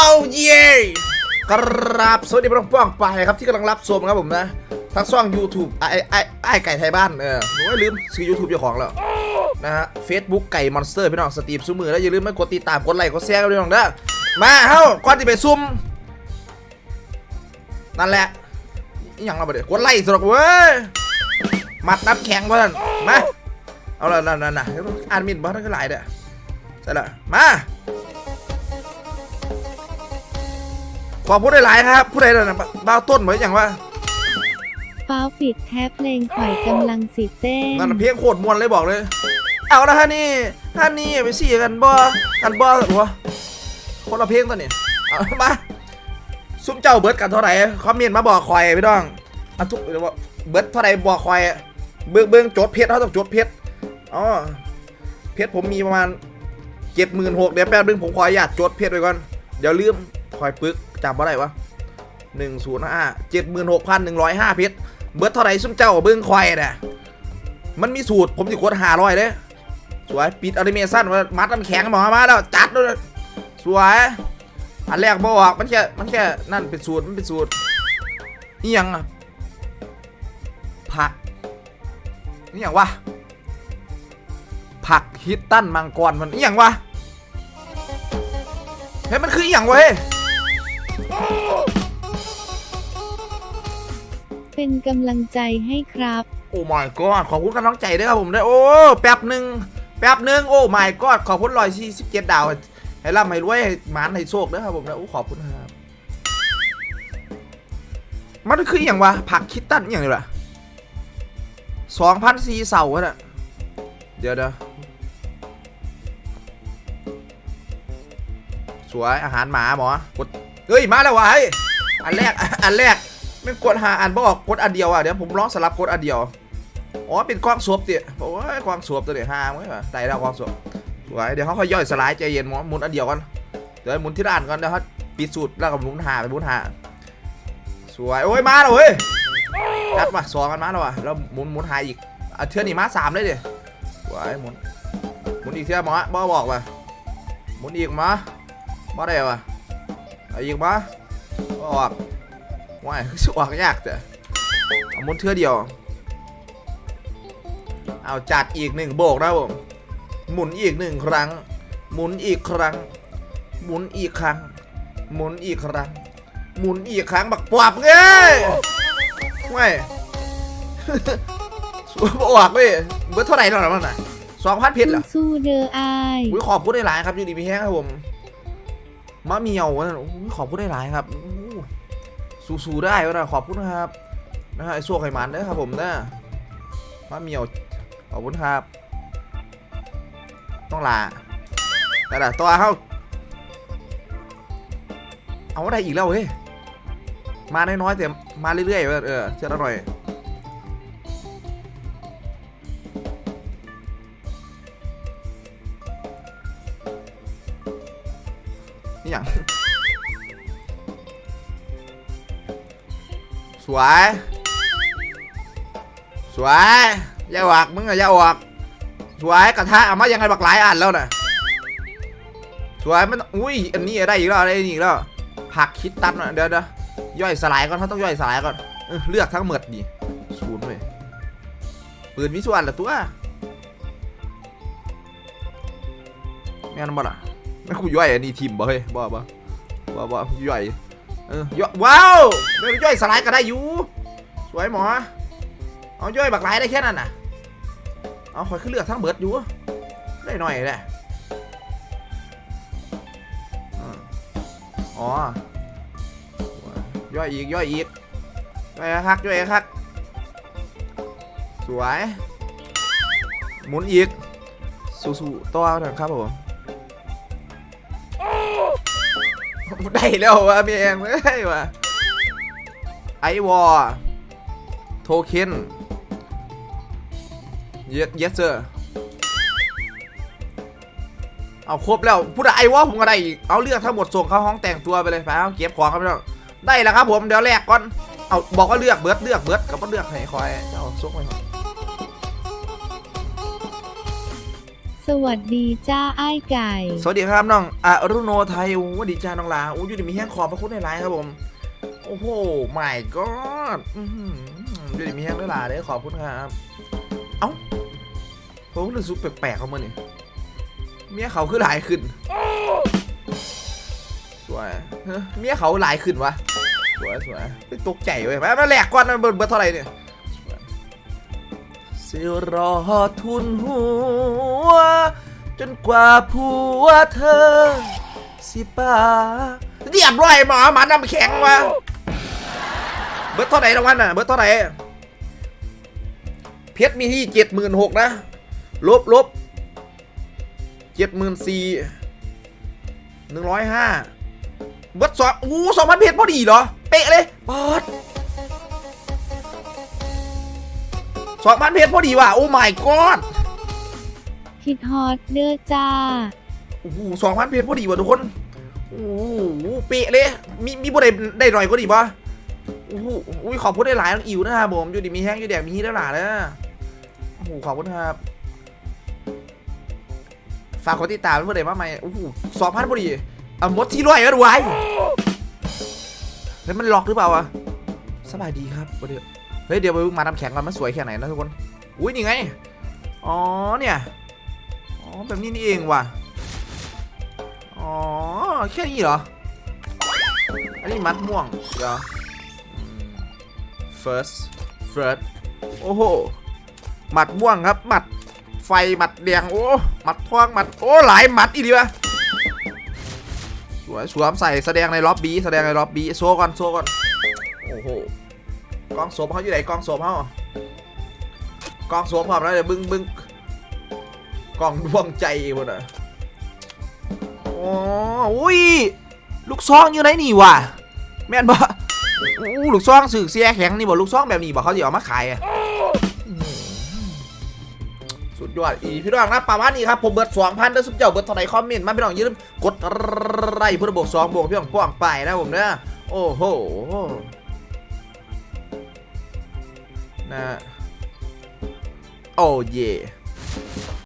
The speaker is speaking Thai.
เอาเย่กราบสวัสดีพี่น้องป้องไปครับที่กำลังรับชมครับผมนะทั้งช่อง YouTube ไอ้ไอ้ไอ้ไก่ไทยบ้านเออโอ้ยลืมซื้อ YouTube เจ้าของแล้วนะฮะ Facebook ไก่มอนสเตอร์พี่น้องสตรีมซุ้มมือแล้วอย่าลืมไม่กดติดตามกดไลค์กดแชร์กันด้วยน้องเด้อมาเฮ้าก่อนที่ไปซุ่มนั่นแหละอย่างเราไปเดี๋ยวกดไลค์สุดเว้ยมัดน้ำแข็งเพื่อนมาเอาละนั่นนั่นนะอ่านมินบ้านก็หลายเด้อใช่ละมา ขอพูดได้หลายครับ ผู้ใดนั่นนะบ้าวต้นเหมือนอย่างว่าฟ้าวปิดแท็บเพลงข่อยกำลังสิเต้นนั่นนะเพียงโคตรมวนเลยบอกเลย เอาละฮะนี่ฮะนี่ไปสี่กันบ่กันบ่หัวคนละเพลงตัวนี้เอามาซุ่มเจ้าเบิร์ดกันเท่าไหร่คอมเมนต์มาบอกคอยพี่น้องอันทุกเดี๋ยวว่าเบิร์ดเท่าไหร่บอกคอยเบื้องเบื้องโจทย์เพชรเขาต้องโจทย์เพชรอ๋อเพชรผมมีประมาณเจ็ดหมื่นหกเดี๋ยวแป๊บนึงผมขออนุญาตโจทย์เพชรไว้ก่อนเดี๋ยวลืมคอยปึก จำว่าอะไรวะหนึ่งศูนย์ห้าเจ็ดหมื่นหกพันหนึ่งร้อยห้าเพชรเบิร์ดเท่าไรซุ่มเจ้าเบื้องคอยน่ะมันมีสูตรผมจะกดหาร้อยเด้สวยปิดอนิเมชันว่ามัดน้ำแข็งหมอมาแล้วจัดเลยสวยอันแรกบอกมันแค่มันแค่นั่นเป็นสูตรมันเป็นสูตรนี่ยังอะผักนี่ยังวะผักฮิตตันมังกรมันนี่ยังวะเฮ้ยมันคืออหย่างวะเฮ้ย เป็นกำลังใจให้ครับ โอ้ my god ขอบคุณกำลังใจด้วยครับผมด้วยโอ้แป๊บหนึ่งแป๊บหนึ่งโอ้ my god ขอบคุณร้อยสี่สิบเจ็ดดาว ให้ร่ำให้รวยให้หมานให้โชคด้วยครับผมนะโอ้ขอบคุณครับ มันคืออย่างวะผักคิดตันอย่างนี้ล่ะสองพันสี่เสาอะน่ะเดี๋ยวเดี๋ยวสวยอาหารหมาหมอกด เฮ้ยมาแล้ววะเฮ้ยอันแรกอันแรกไม่กดหาอันบอกกดอันเดียวอะเดี๋ยวผมลองสลับกดอันเดียวอ๋อเป็นกล้องสวบเตี๋ยโอ้ยกล้องสวบตัวเดี๋ยวหามั้ยวะไต่แล้วกล้องสวบสวยเดี๋ยวเขาค่อยย่อยสลายใจเย็นหมอหมุนอันเดียวก่อนเดี๋ยวหมุนที่ด้านก่อนเดี๋ยวเขาปิดสูตรแล้วก็หมุนหาไปหมุนหาสวยโอ้ยมาแล้วเฮ้ยจัดมาสองกันมาแล้วว่ะแล้วหมุนหมุนหาอีกอะเทือนี่มาสามเลยดิสวยหมุนหมุนอีกเทือหมอบ่บอกว่ะหมุนอีกมาบ่ได้ว่ะ เอาอีกมาบ่ออกว้ายคือสิออกยากแต่เอาหมุนเทือเดียว เอาจัดอีกหนึ่งโบกนะผมหมุนอีกหนึ่งครั้ง หมุนอีกครั้ง หมุนอีกครั้ง หมุนอีกครั้ง หมุนอีกครั้งบักปวบเง้ยไม่สวยบวกเว้ยเบอร์เท่าไหร่แล้วมันน่ะสองพันเพชรเหรอสู้เด้ออายอุ้ยขอบคุณได้หลายครับอยู่ดีมีแห้งครับผม มะเมียวขอบคุณได้หลายครับอู้สู้ๆได้วะนะขอบคุณครับนะฮะไอ้โซ่ไขมันเด้ครับผมนะมะเหมียวขอบคุณครับ ต้องลาแต่ละตัวเขาเอาอะไรอีกแล้วเฮ้ยมาน้อยๆแต่มาเรื่อยๆเว้ยเออเชื่อหน่อย นี่อย่างสวย สวยอย่าออกมึงอะอย่าออกสวยกระทะเอามายังไงบักหลายอันแล้วน่ะสวยมันอุ้ยอันนี้ได้อีกแล้วได้อีกแล้วผักคิดตันน่ะเดี๋ยวเดี๋ยวย่อยสลายก่อนเขาต้องย่อยสลายก่อนเออเลือกทั้งหมดดิศูนย์เลยปืนวิสวรรณละตัวแม่นบ่ล่ะ ไม่คุยย่อยอันนี้ทีมบ่เฮ้ยบ่บ่บ่บ่ย่อยเออย่อยว้าวเดี๋ยวย่อยสไลายก็ได้อยู่สวยหมอเอาย่อยบักหลได้แค่นั้นน่ะเอาคอยขึ้นเลือกทั้งเบิดอยู่ได้หน่อยแหละอ๋อย่อยอีกย่อยอีกย่อยคักย่อยคักสวยหมุนอีกสู้ๆต่อเถอะครับผม ได้แล้ววะเมียงเฮ้ยวะไอวอร์โทเค็น yes yes sir เอาครบแล้วพูดไอ้วะผมก็ได้อีกเอาเลือกทั้งหมดส่งเข้าห้องแต่งตัวไปเลยไปเอาเก็บของครับพี่น้องได้แล้วครับผมเดี๋ยวแลกก่อนเอาบอกว่าเลือกเบิร์ดเลือกเบิร์ดกับว่าเลือกให้คอยเจ้าซุกไปก่อน สวัสดีจ้าไอ้ายไก่ สวัสดีครับน้องอรุโนไทยโอ้สวัสดีจ้าน้องลาโอ้ยู่ดีมีแห้งขอบพระคุณในไลน์ครับผม โอ้โหไม่ก็อยู่ดีมีแห้งด้วยล่ะเด้อขอบคุณครับ เอ้าผมรู้สึกแปลกๆเขามาเนี่ยเมียเขาคือหลายขึ้นสวยเมียเขาหลายขึ้นวะสวยสวยตกใจเว้ยมามาแหลกก่อนนเบิร์เบิร์เท่าไหร่เนี่ย สิรอทุนหัว จนกว่าผัวเธอ สิป้าเรียบร้อยหมอหมาน้ำแข็งวะเบิร์เท่าไหร่รางวัลน่ะเบิร์เท่าไหร่เพชรมีที่เจ็ดหมื่นหกนะ ลบลบเจ็ดหมื่นสี่หนึ่งร้อยห้าเบิร์สองอู้สองพันเพชรพอดีเหรอ เป๊ะเลยปอด สองพันเพชรพอดีว่ะโอ้ my god คิดฮอตเด้อจ้าโอ้โหสองพันเพชรพอดีว่ะทุกคนโอ้โหเปะเลยมีมีบ่ได้ได้หน่อยก็ดีป่ะโอ้โหขอบคุณได้หลายน้องอิ๋วนะครับผมอยู่ดีมีแห้งอยู่แดงมีฮีแล้วหล่ะนะโอ้โหขอบคุณครับฝากกดติดตามเพื่อนเดมาใหม่โอ้โหสองพันพอดีอะมดที่ร้อยก็ดูไว้เฮ้ยมันล็อกหรือเปล่าวะสบายดีครับเดี๋ยว เฮ้ยเดี๋ยวไปมาทำแข่งกันมันสวยแค่ไหนนะทุกคน อุ้ยนี่ไง อ๋อเนี่ย อ๋อแบบนี้นี่เองว่ะ อ๋อแค่นี้เหรอ อันนี้มัดม่วง เดี๋ยวอืม first first โอ้โห หมัดม่วงครับ หมัดไฟ หมัดแดง โอ้ หมัดทองหมัด โอ้ หลายหมัดอีดีวะสวยสวมใส่แสดงในล็อบบี้ แสดงในล็อบบี้ โซก่อน โซก่อน โอ้โห กองโซมเขาอยู่ไหนกองโซมเขากองโซมพร้อมแล้วเดี๋ยวบึ้งบึ้งกองดวงใจอีกคนอะอ๋ออุ้ยลูกซองอยู่ไหนนี่วะแม่นบ่อู้ลูกซองสื่อเสียแข็งนี่บ่ลูกซองแบบนี้บ่เขาจะเอามาขายอะสุดยอดอีพี่น้องนะประมาณนี้ครับผมเบิร์ดสองพันเด้อสุดเจ้าเบิร์ดเท่าไหร่คอมเมนต์มาพี่น้องอย่าลืมกดไลค์เพื่อบวกสองบวกพี่น้องป้องไปนะผมเนะโอ้โห นะโอ้เย่